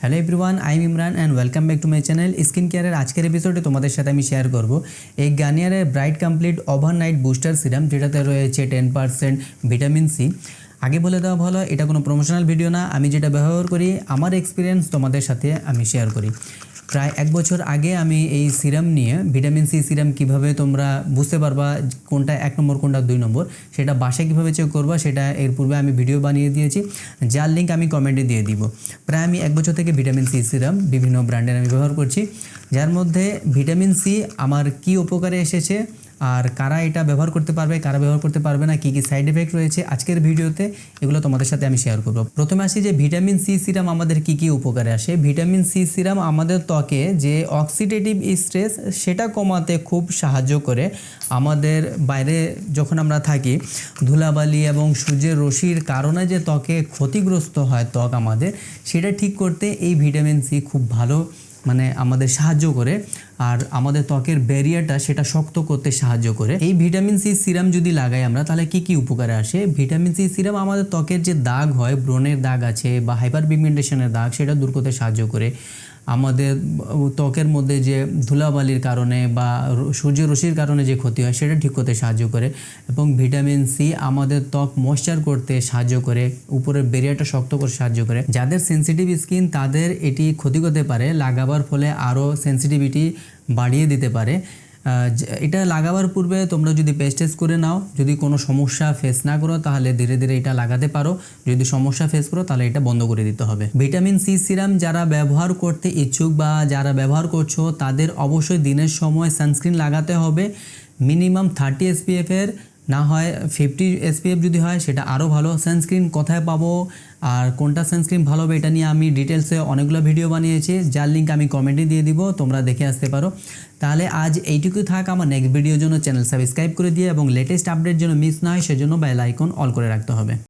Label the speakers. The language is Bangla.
Speaker 1: Hello everyone I am Imran and welcome back to my channel skin কেয়ারের আজকের এপিসোডে তোমাদের সাথে আমি শেয়ার করব। এই গার্নিয়ারের bright complete overnight booster serum যেটাতে রয়েছে টেন পার্সেন্ট ভিটামিন সি আগে বলে দেওয়া ভালো, এটা কোনো প্রমোশনাল ভিডিও না। আমি যেটা ব্যবহার করি, আমার এক্সপিরিয়েন্স তোমাদের সাথে আমি শেয়ার করি। প্রায় এক বছর আগে আমি এই সিরাম নিয়ে, ভিটামিন সি সিরাম কীভাবে তোমরা বুঝতে পারবা কোনটা এক নম্বর, কোনটা দুই নম্বর, সেটা বাসায় কীভাবে চেক করবা, সেটা এর পূর্বে আমি ভিডিও বানিয়ে দিয়েছি। যার লিঙ্ক আমি কমেন্টে দিয়ে দিব। প্রায় আমি এক বছর থেকে ভিটামিন সি সিরাম বিভিন্ন ব্র্যান্ডের আমি ব্যবহার করছি। যার মধ্যে ভিটামিন সি আমার কি উপকারে এসেছে? আর কারা এটা ব্যবহার করতে পারবে, কারা ব্যবহার করতে পারবে না, কী কী সাইড এফেক্ট রয়েছে আজকের ভিডিওতে, এগুলো তোমাদের সাথে আমি শেয়ার করব। প্রথমে আসি যে ভিটামিন সি সিরাম আমাদের কি কি উপকারে আসে? ভিটামিন সি সিরাম আমাদের ত্বকে যে অক্সিডেটিভ স্ট্রেস সেটা কমাতে খুব সাহায্য করে। আমাদের বাইরে যখন আমরা থাকি, ধুলাবালি এবং সূর্যের রশ্মির কারণে যে ত্বকে ক্ষতিগ্রস্ত হয় ত্বক আমাদের, সেটা ঠিক করতে এই ভিটামিন সি খুব ভালো মানে আমাদের সাহায্য করে আর আমাদের ত্বকের ব্যারিয়ারটা সেটা শক্ত করতে সাহায্য করে। এই ভিটামিন সি সিরাম যদি লাগাই আমরা, তাহলে কি কি উপকারে আসে? ভিটামিন সি সিরাম আমাদের ত্বকের যে দাগ হয়, ব্রণের দাগ আছে বা হাইপার পিগমেন্টেশনের দাগ, সেটা দূর করতে সাহায্য করে। আমাদের ত্বকের মধ্যে যে ধুলাবালির কারণে বা র- সূর্য রশ্মির কারণে যে ক্ষতি হয়, সেটা ঠিক করতে সাহায্য করে এবং ভিটামিন সি আমাদের ত্বক ময়শ্চার করতে সাহায্য করে, উপরের বেরিয়াটা শক্ত করতে সাহায্য করে। যাদের সেন্সিটিভ স্কিন তাদের এটি ক্ষতি করতে পারে, লাগাবার ফলে আরও সেন্সিটিভিটি বাড়িয়ে দিতে পারে। এটা লাগাবার পূর্বে তোমরা যদি পেস্টেজ করে নাও, যদি কোনো সমস্যা ফেস না করো, তাহলে ধীরে ধীরে এটা লাগাতে পারো। যদি সমস্যা ফেস করো, তাহলে এটা বন্ধ করে দিতে হবে। ভিটামিন সি সিরাম যারা ব্যবহার করতে ইচ্ছুক বা যারা ব্যবহার করছ, তাদের অবশ্যই দিনের সময় সানস্ক্রিন লাগাতে হবে। মিনিমাম থার্টি এসপিএফ এর না হয় ফিফটি এসপিএফ যদি হয়, সেটা আরও ভালো সানস্ক্রিন কোথায় পাবো আর কোনটা সানস্ক্রিন ভালো হবে এটা নিয়ে আমি ডিটেলসে অনেকগুলো ভিডিও বানিয়েছি, যার লিঙ্ক আমি কমেন্টে দিয়ে দিব, তোমরা দেখে আসতে পারো। তাহলে আজ এইটুকু থাক, আমার নেক্সট ভিডিওর জন্য চ্যানেল সাবস্ক্রাইব করে দিয়ে এবং লেটেস্ট আপডেট যেন মিস না হয়, সেজন্য বেল আইকন অল করে রাখতে হবে।